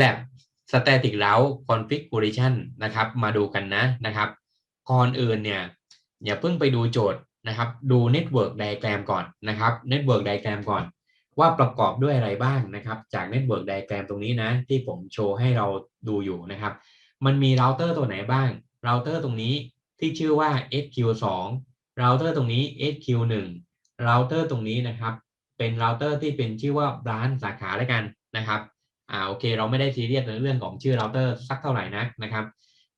lab static route configuration นะครับ มาดูกันนะนะครับก่อนอื่นเนี่ยอย่าเพิ่งไปดูโจทย์นะครับ ดู network diagram ก่อนนะครับ network diagram ก่อน ว่าประกอบด้วยอะไรบ้างนะครับ จาก network diagram ตรงนี้นะ ที่ผมโชว์ให้เราดูอยู่นะครับ มันมีเราเตอร์ตัวไหนบ้างเราเตอร์ตรงนี้ที่ชื่อว่า SQ2 เราเตอร์ตรงนี้ SQ1 เราเตอร์ตรงนี้นะครับ เป็นเราเตอร์ที่เป็นชื่อว่าร้านสาขาแล้วกันนะครับ อ่าโอเค เราไม่ได้ซีเรียสในเรื่องของชื่อเราเตอร์สักเท่าไหร่นักนะครับ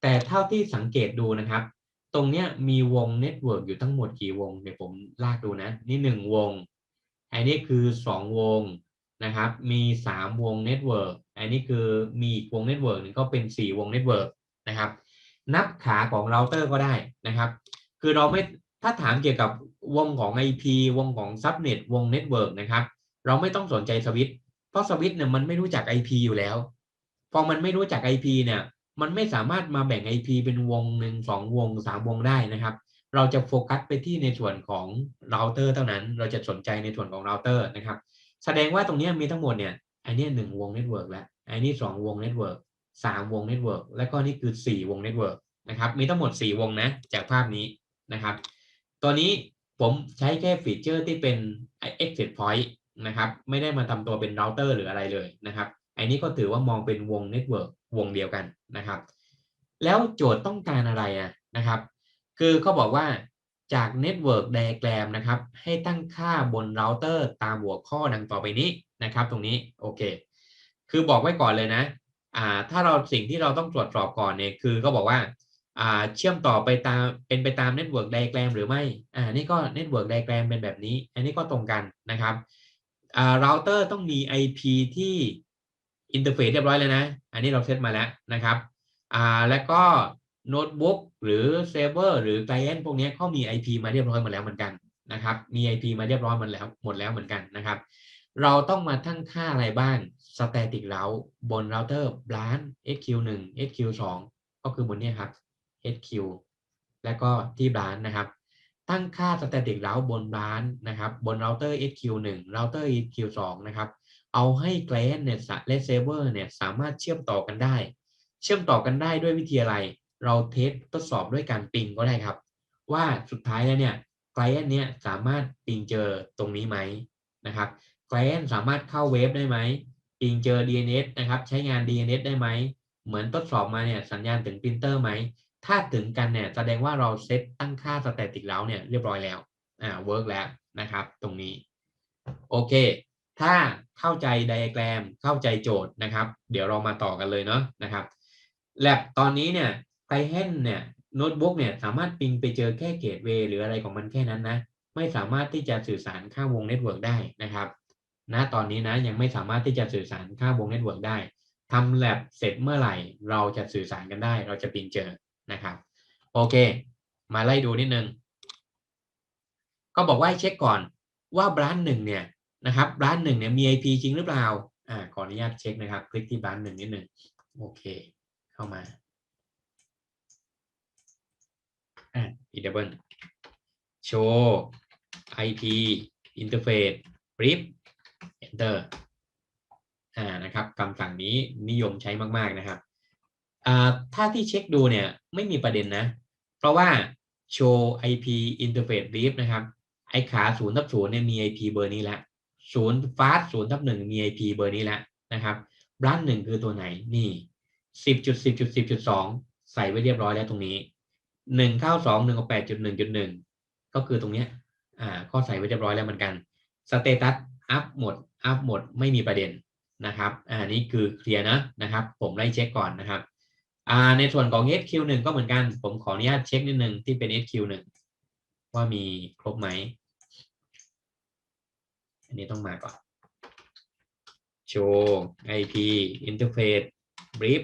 แต่เท่าที่สังเกตดูนะครับ ตรงเนี้ยมีวงเน็ตเวิร์กอยู่ทั้งหมดกี่วงเดี๋ยวผมลากดูนะ นี่หนึ่งวง อันนี้คือสองวงนะครับ มีสามวงเน็ตเวิร์กอันนี้คือมีอีกวงเน็ตเวิร์กหนึ่งก็เป็นสี่วงเน็ตเวิร์กนะครับนับขาของเราเตอร์ก็ได้นะครับ คือเราไม่ถ้าถามเกี่ยวกับวงของ IP วงของซับเน็ตวงเน็ตเวิร์กนะครับ เราไม่ต้องสนใจสวิต เพราะสวิตเนี่ยมันไม่รู้จัก IP อยู่แล้ว พอมันไม่รู้จัก IP เนี่ย มันไม่สามารถมาแบ่ง IP เป็นวงหนึ่งสองวงสามวงได้นะครับ เราจะโฟกัสไปที่ในส่วนของเราเตอร์เท่านั้น เราจะสนใจในส่วนของเราเตอร์นะครับ แสดงว่าตรงนี้มีทั้งหมดเนี่ยอันนี้หนึ่งวงเน็ตเวิร์กแล้วอันนี้สองวงเน็ตเวิร์กสามวงเน็ตเวิร์กแล้วก็นี่คือสี่วงเน็ตเวิร์กนะครับ มีทั้งหมดสี่วงนะจากภาพนี้นะครับ ตัวนี้ผมใช้แค่ฟีเจอร์ที่เป็น exit point นะครับไม่ได้มาทำตัวเป็นเราเตอร์หรืออะไรเลยนะครับอันนี้ก็ถือว่ามองเป็นวงเน็ตเวิร์กวงเดียวกันนะครับ แล้วโจทย์ต้องการอะไรอะนะครับ คือเขาบอกว่าจากเน็ตเวิร์กไดแกรมนะครับให้ตั้งค่าบนเราเตอร์ตามหัวข้อดังต่อไปนี้นะครับ ตรงนี้โอเค คือบอกไว้ก่อนเลยนะอ่าถ้าเราสิ่งที่เราต้องตรวจสอบก่อนเนี่ยคือก็บอกว่าอ่าเชื่อมต่อไปตามเป็นไปตามเน็ตเวิร์กไดแกรมหรือไม่อ่านี่ก็เน็ตเวิร์กไดแกรมเป็นแบบนี้ อันนี้ก็ตรงกันนะครับ เราเตอร์ต้องมี IP ที่อินเทอร์เฟซเรียบร้อยเลยนะ อันนี้เราเซตมาแล้วนะครับอ่าแล้วก็โน้ตบุ๊กหรือเซิร์ฟเวอร์หรือไคลเอนต์พวกนี้เขามี IP มาเรียบร้อยหมดแล้วเหมือนกันนะครับ มี IP มาเรียบร้อยหมดแล้วหมดแล้วเหมือนกันนะครับ เราต้องมาตั้งค่าอะไรบ้าง static route บนเราเตอร์ branch SQ1 SQ2 ก็คือบนนี้ครับ SQ แล้วก็ที่ branch นะครับ ตั้งค่า static route บน branch นะครับ บนเราเตอร์ SQ1 เราเตอร์ SQ2 นะครับ เอาให้ client เนี่ยและ server เนี่ยสามารถเชื่อมต่อกันได้ เชื่อมต่อกันได้ด้วยวิธีอะไร เราเทสทดสอบด้วยการปิงก็ได้ครับ ว่าสุดท้ายแล้วเนี่ย client เนี่ยสามารถปิงเจอตรงนี้ไหมนะครับ client สามารถเข้าเว็บได้ไหมปิงเจอ DNS นะครับ ใช้งาน DNS ได้ไหม เหมือนทดสอบมาเนี่ยสัญญาณถึงปรินเตอร์ไหม ถ้าถึงกันเนี่ยแสดงว่าเราเซตตั้งค่า static แล้วเนี่ยเรียบร้อยแล้วอ่าเวิร์กแล้วนะครับ ตรงนี้ โอเค ถ้าเข้าใจไดอะแกรมเข้าใจโจทย์นะครับ เดี๋ยวเรามาต่อกันเลยเนาะนะครับแลบตอนนี้เนี่ยไ i เ n นเนี่ยโน้ตบุ๊กเนี่ยสามารถปิงไปเจอแค่เกตเวย์หรืออะไรของมันแค่นั้นนะ ไม่สามารถที่จะสื่อสารข้ามวงเน็ตเวิร์กได้นะครับณตอนนี้นะยังไม่สามารถที่จะสื่อสารข้ามวงเน็ตเวิร์กได้ทำแลบเสร็จเมื่อไหร่ เราจะสื่อสารกันได้ เราจะปิงเจอ นะครับโอเค มาไล่ดูนิดนึง ก็บอกว่าให้เช็คก่อนว่าบรันหนึ่งเนี่ยนะครับบรันหนึ่งเนี่ยมี IP จริงหรือเปล่าอ่าขออนุญาตเช็คนะครับ คลิกที่บรันหนึ่งนิดนึงโอเค เข้ามาอ่า enable show IP interface brief enter อ่านะครับคำสั่งนี้นิยมใช้มาก ๆ นะครับ ถ้าที่เช็คดูเนี่ยไม่มีประเด็นนะ เพราะว่า show IP interface brief นะครับ ไอขา0ทับ0เนี่ยมี IP เบอร์นี้แล้ว0 fast 0ทับ1มี IP เบอร์นี้ล้วนะครับรันหนึ่งคือตัวไหนนี่10.10.10.2ใส่ไว้เรียบร้อยแล้วตรงนี้1เข้า2 1 8 1 1ก็คือตรงเนี้ยอ่าก็ใส่ไว้เรียบร้อยแล้วเหมือนกันสเตตัสอัพหมดอัพหมดไม่มีประเด็นนะครับอ่านี่คือเคลียร์นะนะครับ ผมไล่เช็คก่อนนะครับ ในส่วนของ SQ1 ก็เหมือนกัน ผมขออนุญาตเช็คนิดนึงที่เป็น SQ1 ว่ามีครบไหม อันนี้ต้องมาก่อน show IP interface brief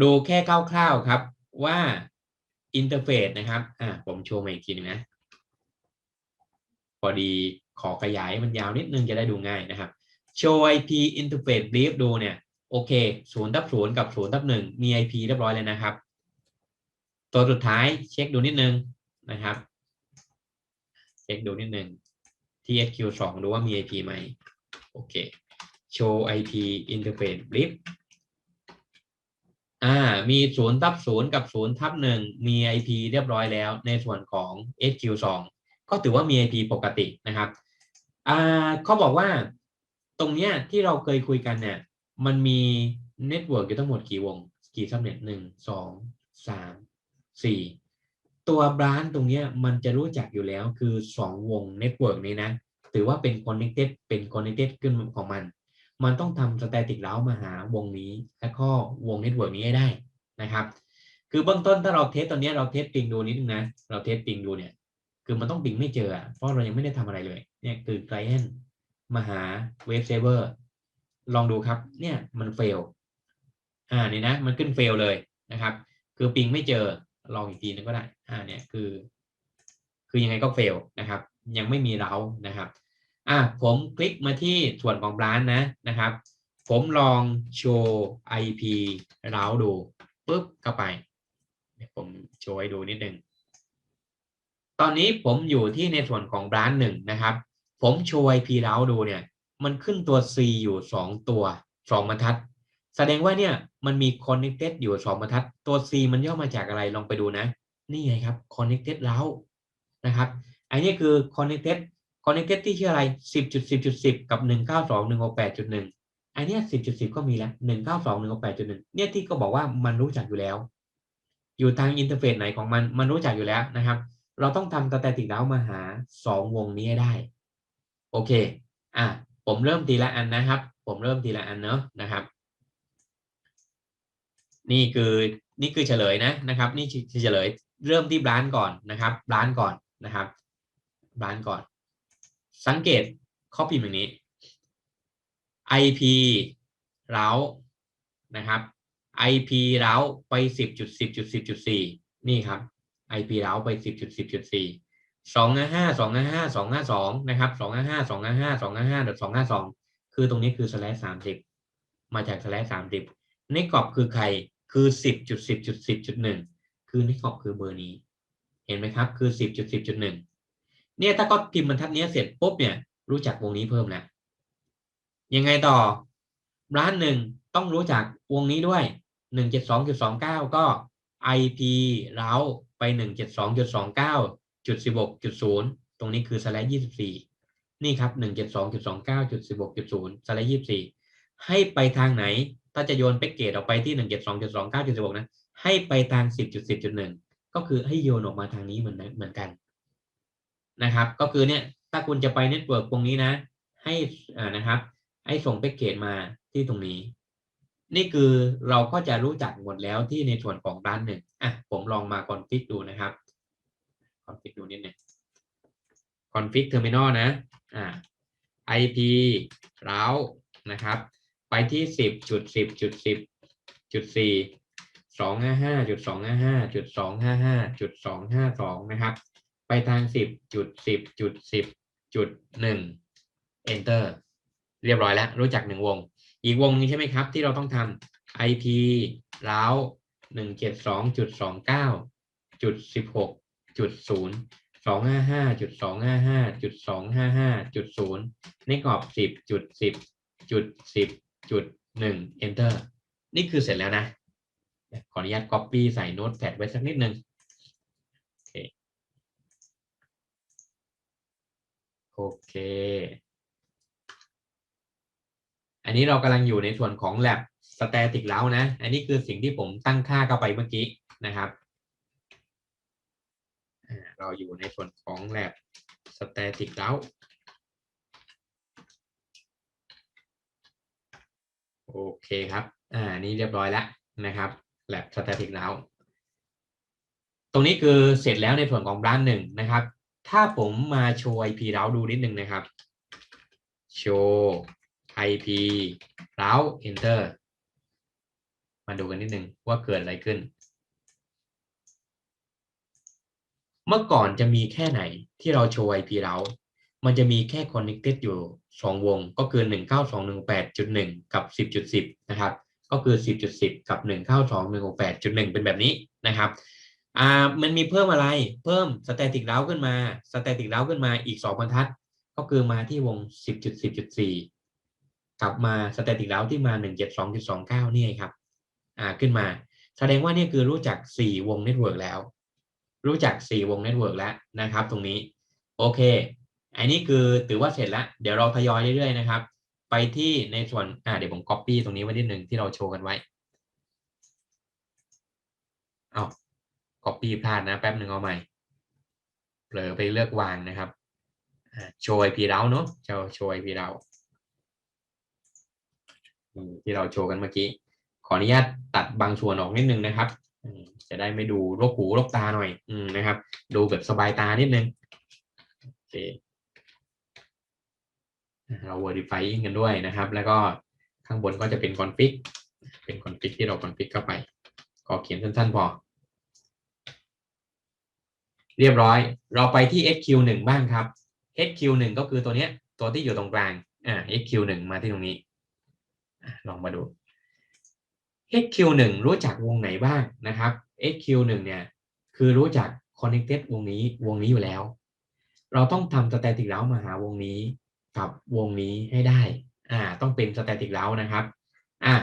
ดูแค่คร่าวๆครับว่า interface นะครับอ่าผมโชว์มาอีกทีนึงนะ พอดีขอขยายมันยาวนิดนึงจะได้ดูง่ายนะครับ show IP interface brief ดูเนี่ย โอเค0ทับ0กับ0ทับ1มี IP เรียบร้อยเลยนะครับ ตัวสุดท้ายเช็คดูนิดนึงนะครับ เช็คดูนิดนึง TSQ2 ดูว่ามี IP ไหมโอเค show IP interface blip อ่า มีศูนย์ทับศูนย์กับศูนย์ทับหนึ่งมี IP เรียบร้อยแล้ว ในส่วนของ SQ2 ก็ถือว่ามี IP ปกตินะครับ อ่าเขาบอกว่า ตรงเนี้ยที่เราเคยคุยกันเนี่ย มันมีเน็ตเวิร์กอยู่ทั้งหมดกี่วง กี่ซับเน็ตหนึ่งสองสามสี่ตัวบรานตรงเนี้ยมันจะรู้จักอยู่แล้วคือสองวงเน็ตเวิร์กนี้นะ ถือว่าเป็น connected เป็น connected ขึ้นของมัน มันต้องทำ static เล้ามาหาวงนี้ และก็วงเน็ตเวิร์กนี้ให้ได้นะครับ คือเบื้องต้นถ้าเราเทสตอนนี้เราเทสปิงดูนิดนึงนะ เราเทสปิงดูเนี่ย คือมันต้องปิงไม่เจอ เพราะเรายังไม่ได้ทำอะไรเลย เนี่ยคือ client มาหา web server ลองดูครับ เนี่ยมัน fail อ่านี่นะมันขึ้น fail เลยนะครับ คือปิงไม่เจอลองอีกทีนึงก็ได้อ่าเนี่ยคือ คือยังไงก็ fail นะครับ ยังไม่มีเรานะครับอะผมคลิกมาที่ส่วนของร้านนะนะครับ ผมลองโชว์ IP เราดูปุ๊บเข้าไปผมโชว์ให้ดูนิดนึงตอนนี้ผมอยู่ที่ในส่วนของร้านหนึ่งนะครับ ผมโชว์ IP เราดูเนี่ย มันขึ้นตัว C อยู่สองตัวสองบรรทัด แสดงว่าเนี่ยมันมี connected อยู่สองบรรทัด ตัว C มันย่อมาจากอะไรลองไปดูนะ นี่ไงครับ connected เรานะครับอันนี้คือ connected connected ที่ชื่ออะไร 10.10.10 กับ 192.168.1 อันนี้ 10.10 ก็มีแล้ว 192.168.1 เนี่ยที่ก็บอกว่ามันรู้จักอยู่แล้ว อยู่ทางอินเทอร์เฟซไหนของมัน มันรู้จักอยู่แล้วนะครับ เราต้องทำสแตติกแล้วมาหา 2 วงนี้ให้ได้ โอเค อะ ผมเริ่มทีละอันนะครับ ผมเริ่มทีละอันเนาะนะครับ นี่คือนี่คือเฉลยนะนะครับ นี่คือเฉลยเริ่มที่ร้านก่อนนะครับร้านก่อนนะครับร้านก่อน สังเกตข้อพิมพ์อย่างนี้ IP เรานะครับ IP เราไป 10.10.10.4 นี่ครับ IP เราไป 10.10.4 สองห้าห้าสองห้าห้าสองห้าสองนะครับสองห้าห้าสองห้าห้าสองห้าดอดสองห้าสองคือตรงนี้คือสแลสสามสิบมาจากสแลสสามสิบในกรอบคือใครคือสิบจุดสิบจุดสิบจุดหนึ่งคือในกรอบคือเบอร์นี้ เห็นไหมครับ คือสิบจุดสิบจุดหนึ่งเนี่ยถ้าก็พิมพ์บรรทัดนี้เสร็จปุ๊บเนี่ยรู้จักวงนี้เพิ่มแล้วยังไงต่อร้านหนึ่งต้องรู้จักวงนี้ด้วยหนึ่งเจ็ดสองจุดสองเก้าก็ IP เราไปหนึ่งเจ็ดสองจุดสองเก้า 172.29.16.0ตรงนี้คือ slash 24นี่ครับ172.29.16.0 slash 24ให้ไปทางไหน ถ้าจะโยนแพ็กเกจออกไปที่172.29.16นะให้ไปทาง10.10.1ก็คือให้โยนออกมาทางนี้เหมือนเหมือนกันนะครับ ก็คือเนี่ยถ้าคุณจะไปเน็ตเวิร์กตรงนี้นะ ให้อ่านะครับ ให้ส่งแพ็กเกจมาที่ตรงนี้ นี่คือเราก็จะรู้จักหมดแล้วที่ในส่วนของร้านหนึ่งอะผมลองมาคอนฟิกดูนะครับ คอนฟิกดูนิดหนึ่งคอนฟิกเทอร์มินอลนะอ่า IP เรานะครับ ไปที่สิบจุดสิบจุดสิบจุดสี่สองห้าห้าจุดสองห้าห้าจุดสองห้าห้าจุดสองห้าสองนะครับ ไปทางสิบจุดสิบจุดสิบจุดหนึ่ง enter เรียบร้อยแล้ว รู้จักหนึ่งวง อีกวงนี้ใช่ไหมครับ ที่เราต้องทำ IP แล้วหนึ่งเจ็ดสองจุดสองเก้าจุดสิบหก จุดศูนย์สองห้าห้าจุดสองห้าห้าจุดสองห้าห้าจุดศูนย์ในกรอบสิบจุดสิบจุดสิบจุดหนึ่ง enter นี่คือเสร็จแล้วนะ ขออนุญาต copy ใส่โน้ตแพดไว้สักนิดนึงโอเคโอเคอันนี้เรากำลังอยู่ในส่วนของ lab static แล้วนะ อันนี้คือสิ่งที่ผมตั้งค่าเข้าไปเมื่อกี้นะครับ เราอยู่ในส่วนของ lab static แล้วโอเคครับอ่านี่เรียบร้อยแล้วนะครับ lab static แล้วตรงนี้คือเสร็จแล้วในส่วนของร้านหนึ่งนะครับ ถ้าผมมาโชว์ IP เราดูนิดนึงนะครับ โชว์ IP เรา enter มาดูกันนิดนึงว่าเกิดอะไรขึ้น เมื่อก่อนจะมีแค่ไหนที่เราโชว์ IP เรามันจะมีแค่ connected อยู่ 2 วงก็คือ 192.1.1กับ 10.10 นะครับ ก็คือ 10.10 กับ 192.168.1 เป็นแบบนี้นะครับอ่ามันมีเพิ่มอะไรเพิ่ม static เราขึ้นมา static เราขึ้นมาอีก 2 บรรทัด ก็คือมาที่วง 10.10.4 กลับมาสแตติกแล้วที่มาหนึ่งเจ็ดสองจุดสองเก้านี่ครับอ่าขึ้นมา แสดงว่านี่คือรู้จักสี่วงเน็ตเวิร์กแล้ว รู้จักสี่วงเน็ตเวิร์กแล้วนะครับ ตรงนี้โอเค อันนี้คือถือว่าเสร็จแล้ว เดี๋ยวเราทยอยเรื่อยๆนะครับ ไปที่ในส่วนอ่าเดี๋ยวผม copy ตรงนี้ไว้นิดหนึ่งที่เราโชว์กันไว้เอา copy พลาดนะแป๊บหนึ่งเอาใหม่เผลอไปเลือกวางนะครับโชว์ IP เราเนาะโชว์โชว์ IP เราที่เราโชว์กันเมื่อกี้ ขออนุญาตตัดบางส่วนออกนิดนึงนะครับ จะได้ไม่ดูรกหูรกตาหน่อยอืนะครับ ดูแบบสบายตานิดนึงโอเคเรา verifying กันด้วยนะครับ แล้วก็ข้างบนก็จะเป็น config เป็น config ที่เรา config เข้าไปขอเขียนสั้นๆพอ เรียบร้อย เราไปที่ SQ1 บ้างครับ SQ1 ก็คือตัวเนี้ย ตัวที่อยู่ตรงกลางอ่า SQ1 มาที่ตรงนี้ลองมาดู SQ1 รู้จักวงไหนบ้างนะครับ SQ1 เนี่ยคือรู้จัก connected วงนี้วงนี้อยู่แล้ว เราต้องทำ static route มาหาวงนี้กับวงนี้ให้ได้อ่าต้องเป็น static route นะครับอ่า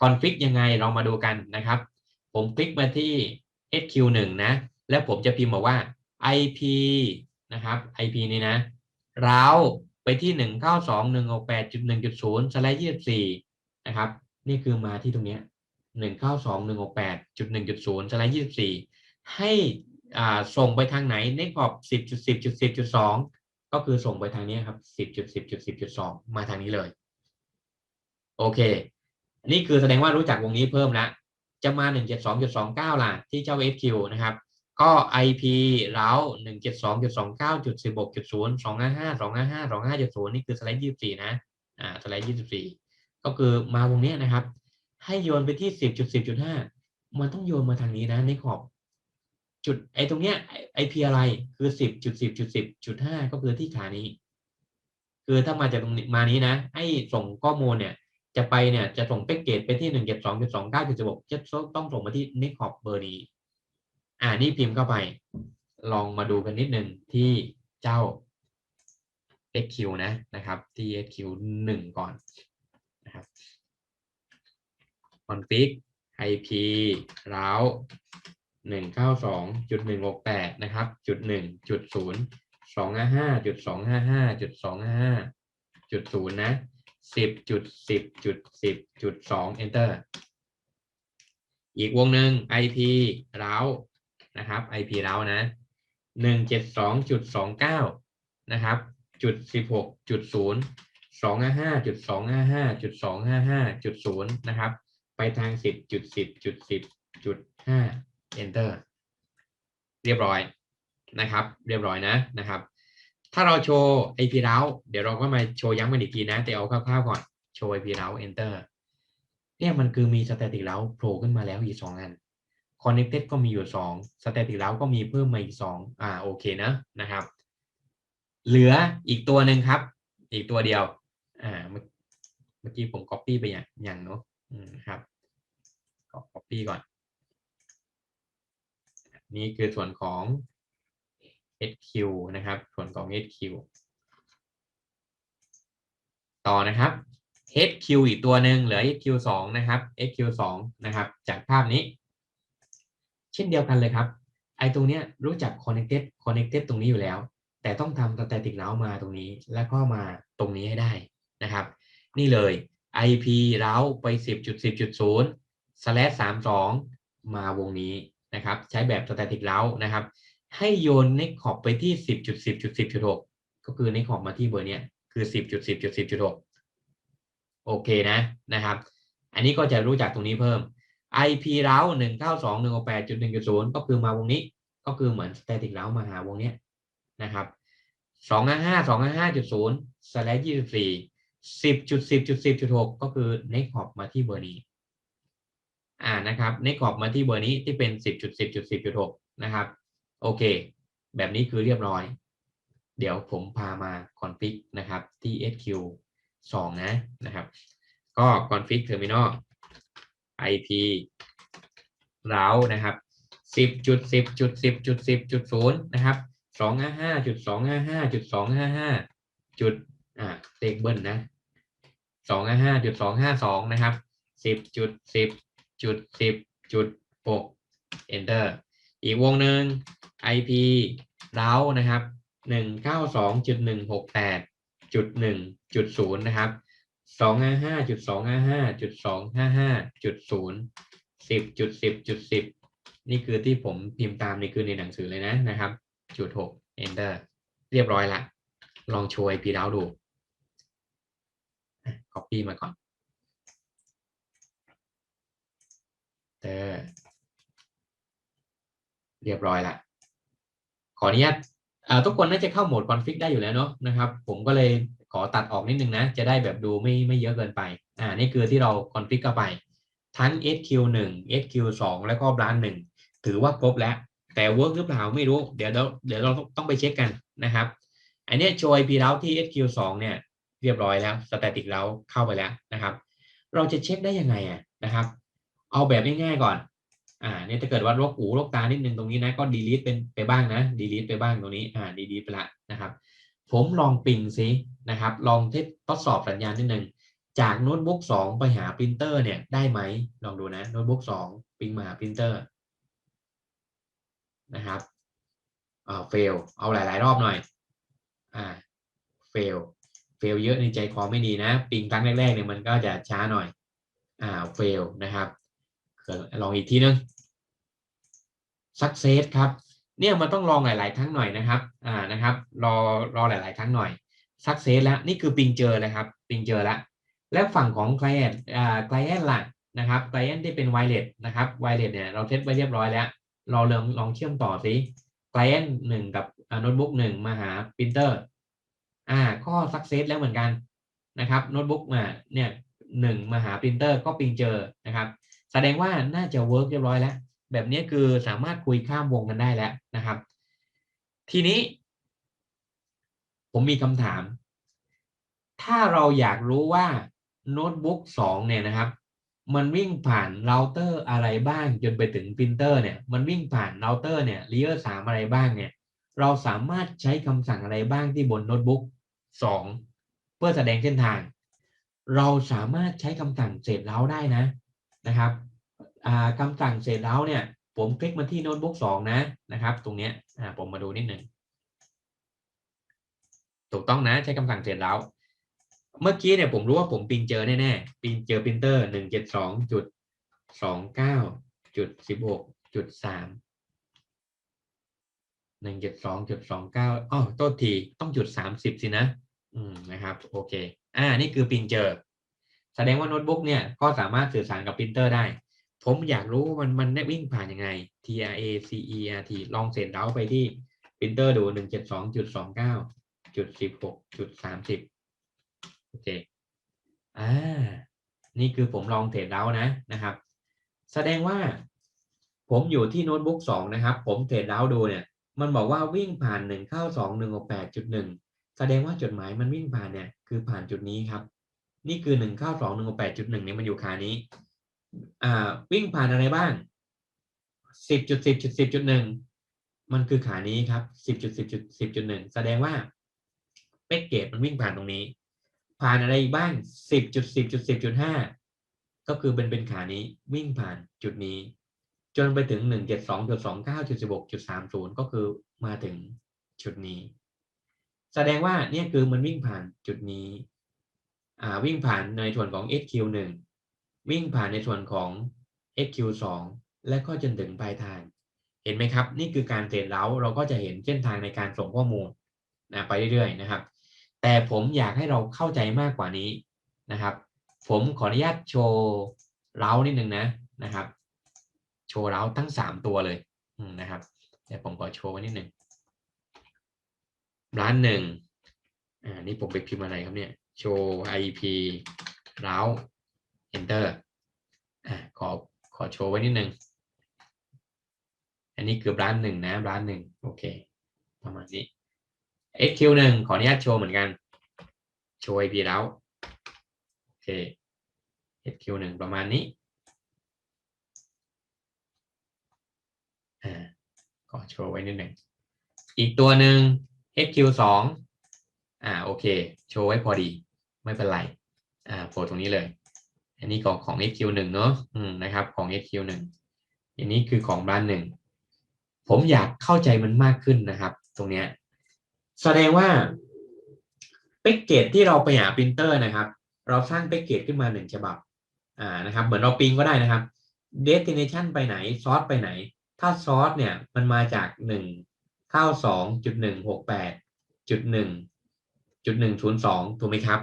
config ยังไงเรามาดูกันนะครับ ผมคลิกมาที่ SQ1 นะ แล้วผมจะพิมพ์บอกว่า IP นะครับ IP นี่นะเราไปที่ 192.168.1.0 slash 24 นะครับ นี่คือมาที่ตรงนี้ 192.168.1.0 slash 24 ให้ส่งไปทางไหนในขอบ 10.10.10.2 ก็คือส่งไปทางนี้ครับ 10.10.10.2 มาทางนี้เลย โอเค นี่คือแสดงว่ารู้จักวงนี้เพิ่มแล้วจะมา 172.29 ล่ะ ที่เจ้า SQ นะครับ ก็ IP เรา172.29.16.0 255 255 255.0 นี่คือสไลด์24 นะ อ่า สไลด์24 ก็คือมาวงนี้นะครับ ให้โยนไปที่10.10.5มันต้องโยนมาทางนี้นะในขอบจุดไอ้ตรงเนี้ย IP อะไรคือ10.10.10.5ก็คือที่ขานี้ คือถ้ามาจากตรงนี้มานี้นะให้ส่งข้อมูลเนี่ย จะไปเนี่ยจะส่งแพ็กเกจไปที่172.29.16จะต้องส่งมาที่ในิคอบเบอร์นี้ อ่านี่พิมพ์เข้าไป ลองมาดูกันนิดหนึ่งที่เจ้า SQ นะนะครับที่ SQ หนึ่งก่อนนะครับ config IP ร้าวหนึ่งเก้าสองจุดหนึ่งหกแปดนะครับจุดหนึ่งจุดศูนย์สองห้าห้าจุดสองห้าห้าจุดสองห้าห้าจุดศูนย์นะสิบจุดสิบจุดสิบจุดสอง enter อีกวงหนึ่ง IP ร้าวนะครับ IP ร้าวนะหนึ่งเจ็ดสองจุดสองเก้านะครับจุดสิบหกจุดศูนย์สองห้าห้าจุดสองห้าห้าจุดสองห้าห้าจุดศูนย์นะครับ ไปทางสิบจุดสิบจุดสิบจุดห้า enter เรียบร้อยนะครับ เรียบร้อยนะนะครับ ถ้าเราโชว์ IP ร้าเดี๋ยวเราก็มาโชว์ย้ำกันอีกทีนะ แต่เอาคร่าวๆก่อนโชว์ IP ร้าว enter เนี่ยมันคือมี static ร้าโผล่ขึ้นมาแล้วอีกสองอัน connected ก็มีอยู่สอง static ร้าก็มีเพิ่มมาอีกสองอ่าโอเคนะนะครับ เหลืออีกตัวหนึ่งครับ อีกตัวเดียว อ่าเมื่อเมื่อกี้ผม copy ไปอย่างอย่างเนาะ อืมครับก็ copy ก่อน นี่คือส่วนของ HQ นะครับ ส่วนของ HQ ต่อนะครับ HQ อีกตัวหนึ่งเหลือ HQ สองนะครับ HQ สองนะครับ จากภาพนี้ เช่นเดียวกันเลยครับ ไอตรงเนี้ยรู้จัก connected connected ตรงนี้อยู่แล้ว แต่ต้องทำ static route มาตรงนี้ แล้วก็มาตรงนี้ให้ได้นะครับ นี่เลย IP route ไป 10.10.0 slash 32 มาวงนี้นะครับ ใช้แบบ static route นะครับ ให้โยน next hop ไปที่ 10.10.10.6 ก็คือ next hop มาที่เบอร์เนี้ยคือ 10.10.10.6 โอเคนะนะครับ อันนี้ก็จะรู้จักตรงนี้เพิ่ม IP เรา192.168.1.0 ก็คือมาวงนี้ ก็คือเหมือน static เรามาหาวงเนี้ยนะครับ255 255.0 slash 24 สิบจุดสิบจุดสิบจุดหกก็คือ next hop มาที่เบอร์นี้ อ่านะครับ next hop มาที่เบอร์นี้ที่เป็นสิบจุดสิบจุดสิบจุดหกนะครับ โอเค แบบนี้คือเรียบร้อย เดี๋ยวผมพามาคอนฟิกนะครับที่ SQ สองนะนะครับ ก็คอนฟิกเทอร์มินอล IP เรานะครับสิบจุดสิบจุดสิบจุดสิบจุดศูนย์นะครับสองห้าห้าจุดสองห้าห้าจุดสองห้าห้าจุดอ่าเลขเบิ้ลนะ สองห้าห้าจุดสองห้าสองนะครับสิบจุดสิบจุดสิบจุดหก enter อีกวงหนึ่ง IP เรานะครับหนึ่งเก้าสองจุดหนึ่งหกแปดจุดหนึ่งจุดศูนย์นะครับสองห้าห้าจุดสองห้าห้าจุดสองห้าห้าจุดศูนย์สิบจุดสิบจุดสิบนี่คือที่ผมพิมพ์ตามนี่คือในหนังสือเลยนะนะครับจุดหก enter เรียบร้อยละ ลองโชว์ IP เราดู copy มาก่อนเออเรียบร้อยละขออนุญาตทุกคนน่าจะเข้าโหมดคอนฟิกได้อยู่แล้วเนาะนะครับ ผมก็เลยขอตัดออกนิดนึงนะ จะได้แบบดูไม่ไม่เยอะเกินไป อ่า นี่คือที่เราคอนฟิกเข้าไป ทั้ง SQ1 SQ2 แล้วก็บลันหนึ่งถือว่าครบแล้ว แต่เวิร์กหรือเปล่าไม่รู้ เดี๋ยวเราเดี๋ยวเราต้องไปเช็คกันนะครับ อันเนี้ยโชว์ IP เราที่ SQ2 เนี่ย เรียบร้อยแล้วสแตติกเราเข้าไปแล้วนะครับ เราจะเช็คได้ยังไงอะนะครับ เอาแบบง่ายๆก่อนอ่าเนี่ยถ้าเกิดว่าลกหูลกตานิดนึงตรงนี้นะก็ดีลิทเป็นไปบ้างนะดีลิทไปบ้างตรงนี้อ่าดีลิทไปละนะครับ ผมลองปริงซินะครับ ลองทดสอบสัญญาณนิดนึงจากโน้ตบุ๊กสองไปหาปรินเตอร์เนี่ยได้ไหมลองดูนะโน้ตบุ๊กสองปิงมาหาปรินเตอร์นะครับอ่าเฟลเอาหลาย ๆ รอบหน่อยอ่าเฟล เฟลเยอะในใจคอไม่ดีนะปิงครั้งแรกๆเนี่ยมันก็จะช้าหน่อยอ่าเฟลนะครับลองอีกทีนึง success ครับเนี่ยมันต้องลองหลาย ๆ ครั้งหน่อยนะครับอ่านะครับ รอรอหลาย ๆ ครั้งหน่อย success แล้วนี่คือปิงเจอแล้วครับปิงเจอแล้วแล้วฝั่งของ client อ่า client ล่ะนะครับ client ที่เป็น wireless นะครับ wireless เนี่ยเราเทสไว้เรียบร้อยแล้วเราลองลองเชื่อมต่อสิ client หนึ่งกับโน้ตบุ๊กหนึ่งมาหา printer อ่าก็ success แล้วเหมือนกันนะครับโน้ตบุ๊กมาเนี่ยหนึ่งมาหา printer ก็ปิงเจอนะครับ แสดงว่าน่าจะเวิร์กเรียบร้อยแล้ว แบบนี้คือสามารถคุยข้ามวงกันได้แล้วนะครับ ทีนี้ ผมมีคำถาม ถ้าเราอยากรู้ว่าโน้ตบุ๊กสองเนี่ยนะครับ มันวิ่งผ่านเราเตอร์อะไรบ้างจนไปถึงปรินเตอร์เนี่ยมันวิ่งผ่านเราเตอร์เนี่ยเลเยอร์สามอะไรบ้างเนี่ย เราสามารถใช้คำสั่งอะไรบ้างที่บนโน้ตบุ๊ก สองเพื่อแสดงเส้นทาง เราสามารถใช้คำสั่งเสร็จแล้วได้นะนะครับคำสั่งเสร็จแล้วเนี่ย ผมคลิกมาที่โน้ตบุ๊กสองนะนะครับ ตรงเนี้ยผมมาดูนิดหนึ่งถูกต้องนะใช้คำสั่งเสร็จแล้ว เมื่อกี้เนี่ยผมรู้ว่าผมปิงเจอแน่ๆปิงเจอปรินเตอร์หนึ่งเจ็ดสองจุดสองเก้าจุดสิบหกจุดสาม หนึ่งเจ็ดสองจุดสองเก้าอ๋อโทษทีต้องจุดสามสิบสินะ อืมนะครับ โอเค อ่า นี่คือปิงเจอ แสดงว่าโน้ตบุ๊กเนี่ย ก็สามารถสื่อสารกับปรินเตอร์ได้ ผมอยากรู้มันมันได้วิ่งผ่านยังไง TRA CERT ลองเสร็จแล้วไปที่ปรินเตอร์ดูหนึ่งเจ็ดสองจุดสองเก้าจุดสิบหกจุดสามสิบโอเค อ่า นี่คือผมลองเทรดแล้วนะนะครับ แสดงว่าผมอยู่ที่โน้ตบุ๊กสองนะครับ ผมเทรดแล้วดูเนี่ย มันบอกว่าวิ่งผ่านหนึ่งเข้าสองหนึ่งหกแปดจุดหนึ่งแสดงว่าจดหมายมันวิ่งผ่านเนี่ยคือผ่านจุดนี้ครับ นี่คือหนึ่งเข้าสองหนึ่งหกแปดจุดหนึ่งเนี่ยมันอยู่ขานี้ อ่า วิ่งผ่านอะไรบ้างสิบจุดสิบจุดสิบจุดหนึ่งมันคือขานี้ครับสิบจุดสิบจุดสิบจุดหนึ่งแสดงว่าเป็กเกตมันวิ่งผ่านตรงนี้ ผ่านอะไรบ้างสิบจุดสิบจุดสิบจุดห้าก็คือเป็นเป็นขานี้วิ่งผ่านจุดนี้ จนไปถึงหนึ่งเจ็ดสองจุดสองเก้าจุดสิบหกจุดสามศูนย์ก็คือมาถึงจุดนี้ แสดงว่าเนี่ยคือมันวิ่งผ่านจุดนี้อ่าวิ่งผ่านในส่วนของ SQ1 วิ่งผ่านในส่วนของ SQ2 และก็จนถึงปลายทาง เห็นไหมครับ นี่คือการเทรดเล้าเราก็จะเห็นเส้นทางในการส่งข้อมูลนะไปเรื่อยๆนะครับ แต่ผมอยากให้เราเข้าใจมากกว่านี้นะครับ ผมขออนุญาตโชว์เล้านิดนึงนะนะครับ โชว์เล้าทั้งสามตัวเลยนะครับเดี๋ยวผมขอโชว์ไว้นิดหนึ่งร้านหนึ่งอ่านี่ผมไปพิมพ์อะไรครับเนี่ยโชว์ IP เล้า enter อ่าขอขอโชว์ไว้นิดหนึ่งอันนี้คือร้านหนึ่งนะร้านหนึ่งโอเคประมาณนี้ SQ หนึ่งขออนุญาตโชว์เหมือนกันโชว์ IP แล้วโอเค SQ หนึ่งประมาณนี้ อ่าขอโชว์ไว้นิดหนึ่งอีกตัวหนึ่ง SQ สองอ่าโอเค โชว์ไว้พอดี ไม่เป็นไรอ่าโผล่ตรงนี้เลย อันนี้ก็ของ SQ1 เนอะอืมนะครับของ SQ1 อันนี้คือของบ้านหนึ่งผมอยากเข้าใจมันมากขึ้นนะครับ ตรงเนี้ยแสดงว่าเป๊กเกจที่เราไปหาปรินเตอร์นะครับ เราสร้างเป๊กเกจขึ้นมาหนึ่งฉบับอ่านะครับ เหมือนเราปริงก็ได้นะครับ destination ไปไหนซอสไปไหน ถ้าซอสเนี่ยมันมาจากหนึ่งเข้าสองจุดหนึ่งหกแปดจุดหนึ่งจุดหนึ่งศูนย์สองถูกไหมครับ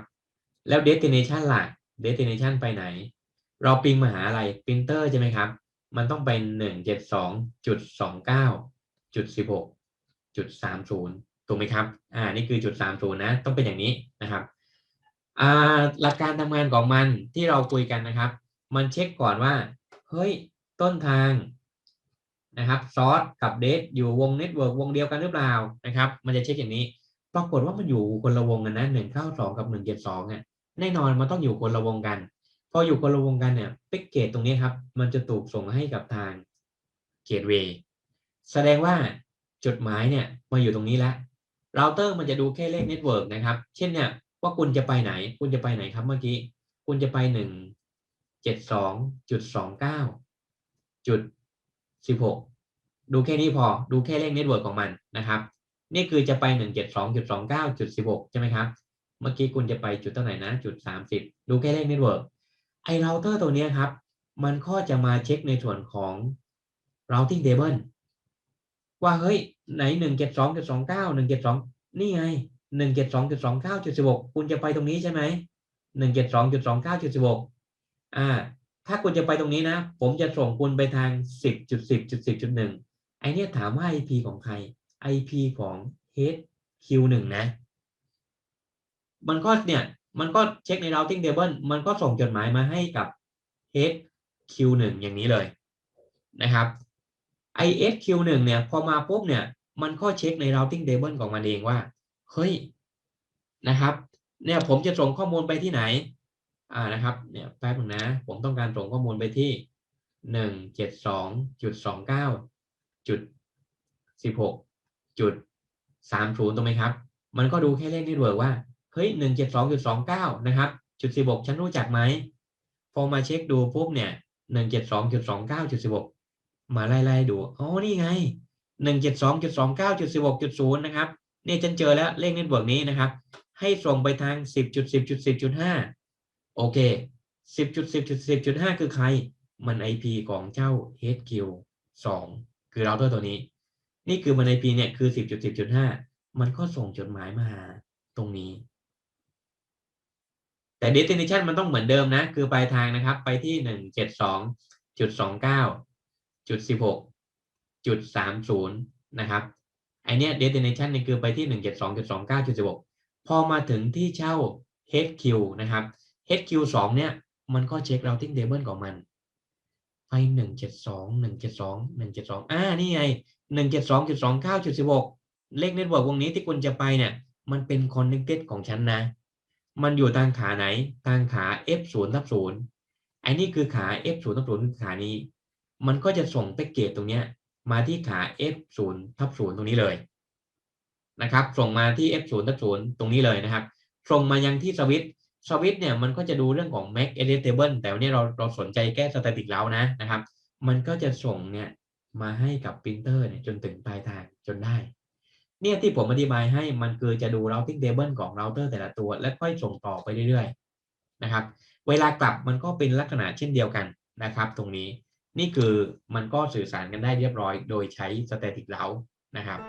แล้ว destination ล่ะ destination ไปไหน เราปิงมาหาอะไรปรินเตอร์ใช่ไหมครับ มันต้องไปหนึ่งเจ็ดสองจุดสองเก้าจุดสิบหกจุดสามศูนย์ถูกไหมครับ อ่า นี่คือจุดสามศูนย์นะ ต้องเป็นอย่างนี้นะครับ อ่า หลักการทำงานของมันที่เราคุยกันนะครับ มันเช็คก่อนว่า เฮ้ย ต้นทาง นะครับซอสกับเดทอยู่วงเน็ตเวิร์กวงเดียวกันหรือเปล่านะครับ มันจะเช็คอย่างนี้ ปรากฏว่ามันอยู่คนละวงกันนะหนึ่งเข้าสองกับหนึ่งเจ็ดสองเนี่ยแน่นอนมันต้องอยู่คนละวงกัน พออยู่คนละวงกันเนี่ยเป๊กเกตตรงนี้ครับ มันจะถูกส่งให้กับทางเกตเวย์แสดงว่าจดหมายเนี่ยมาอยู่ตรงนี้แล้วเราเตอร์มันจะดูแค่เลขเน็ตเวิร์กนะครับ เช่นเนี่ยว่าคุณจะไปไหน คุณจะไปไหนครับเมื่อกี้ คุณจะไปหนึ่งเจ็ดสองจุดสองเก้าจุด สิบหกดูแค่นี้พอดูแค่เลขเน็ตเวิร์กของมันนะครับ นี่คือจะไปหนึ่งเจ็ดสองจุดสองเก้าจุดสิบหกใช่ไหมครับ เมื่อกี้คุณจะไปจุดเท่าไหร่นะจุดสามสิบดูแค่เลขเน็ตเวิร์กไอเราเตอร์ตัวนี้ครับ มันก็จะมาเช็คในส่วนของ routing table ว่าเฮ้ยไหนหนึ่งเจ็ดสองจุดสองเก้าหนึ่งเจ็ดสองนี่ไงหนึ่งเจ็ดสองจุดสองเก้าจุดสิบหกคุณจะไปตรงนี้ใช่ไหมหนึ่งเจ็ดสองจุดสองเก้าจุดสิบหกอ่า ถ้าคุณจะไปตรงนี้นะ ผมจะส่งคุณไปทางสิบจุดสิบจุดสิบจุดหนึ่งไอเนี้ยถามว่า IP ของใคร IP ของ HQ1 นะ มันก็เนี่ย มันก็เช็คใน routing table มันก็ส่งจดหมายมาให้กับ HQ1 อย่างนี้เลยนะครับ ISQ1 เนี่ย พอมาปุ๊บเนี่ย มันก็เช็คใน routing table ของมันเองว่า เฮ้ยนะครับ เนี่ยผมจะส่งข้อมูลไปที่ไหน อ่านะครับเนี่ยแป๊บนึงนะ ผมต้องการส่งข้อมูลไปที่หนึ่งเจ็ดสองจุดสองเก้าจุดสิบหกจุดสามศูนย์ตรงไหมครับ มันก็ดูแค่เลขเน็ตเวิร์กว่า เฮ้ยหนึ่งเจ็ดสองจุดสองเก้านะครับจุดสิบหกฉันรู้จักไหมพอมาเช็คดูปุ๊บเนี่ยหนึ่งเจ็ดสองจุดสองเก้าจุดสิบหกมาไล่ๆดูอ๋อนี่ไงหนึ่งเจ็ดสองจุดสองเก้าจุดสิบหกจุดศูนย์นะครับเนี่ยฉันเจอแล้วเลขเน็ตเวิร์กนี้นะครับ ให้ส่งไปทางสิบจุดสิบจุดสิบจุดห้า โอเคสิบจุดสิบจุดสิบจุดห้าคือใคร มัน IP ของเจ้า HQ สองคือเราตอร์ตัวนี้ นี่คือมัน IP เนี่ยคือสิบจุดสิบจุดห้ามันก็ส่งจดหมายมาหาตรงนี้ แต่ destination มันต้องเหมือนเดิมนะ คือปลายทางนะครับ ไปที่หนึ่งเจ็ดสองจุดสองเก้าจุดสิบหกจุดสามศูนย์นะครับไอเนี้ย destination นี่คือไปที่หนึ่งเจ็ดสองจุดสองเก้าจุดสิบหกพอมาถึงที่เช่า HQ นะครับ HQ สองเนี่ยมันก็เช็ค routing table ของมันไปหนึ่งเจ็ดสองหนึ่งเจ็ดสองหนึ่งเจ็ดสองอ่านี่ไงหนึ่งเจ็ดสองจุดสองเก้าจุดสิบหกเลขเน็ตเวิร์กวงนี้ที่คุณจะไปเนี่ย มันเป็น connected ของฉันนะ มันอยู่ทางขาไหน ทางขา F ศูนย์ทับศูนย์อันนี้คือขา F ศูนย์ทับศูนย์ขานี้ มันก็จะส่งแพ็กเกจตรงเนี้ย มาที่ขา F ศูนย์ทับศูนย์ตรงนี้เลยนะครับ ส่งมาที่ F ศูนย์ทับศูนย์ตรงนี้เลยนะครับ ส่งมายังที่สวิต สวิตเนี่ยมันก็จะดูเรื่องของ Mac Editable แต่วันนี้เราเราสนใจแก้สแตติกแล้วนะนะครับ มันก็จะส่งเนี่ยมาให้กับปรินเตอร์เนี่ยจนถึงปลายทางจนได้ เนี่ยที่ผมอธิบายให้มันคือจะดู routing table ของเราเตอร์แต่ละตัว และค่อยส่งต่อไปเรื่อยๆนะครับ เวลากลับมันก็เป็นลักษณะเช่นเดียวกันนะครับ ตรงนี้นี่คือมันก็สื่อสารกันได้เรียบร้อย โดยใช้ static route นะครับ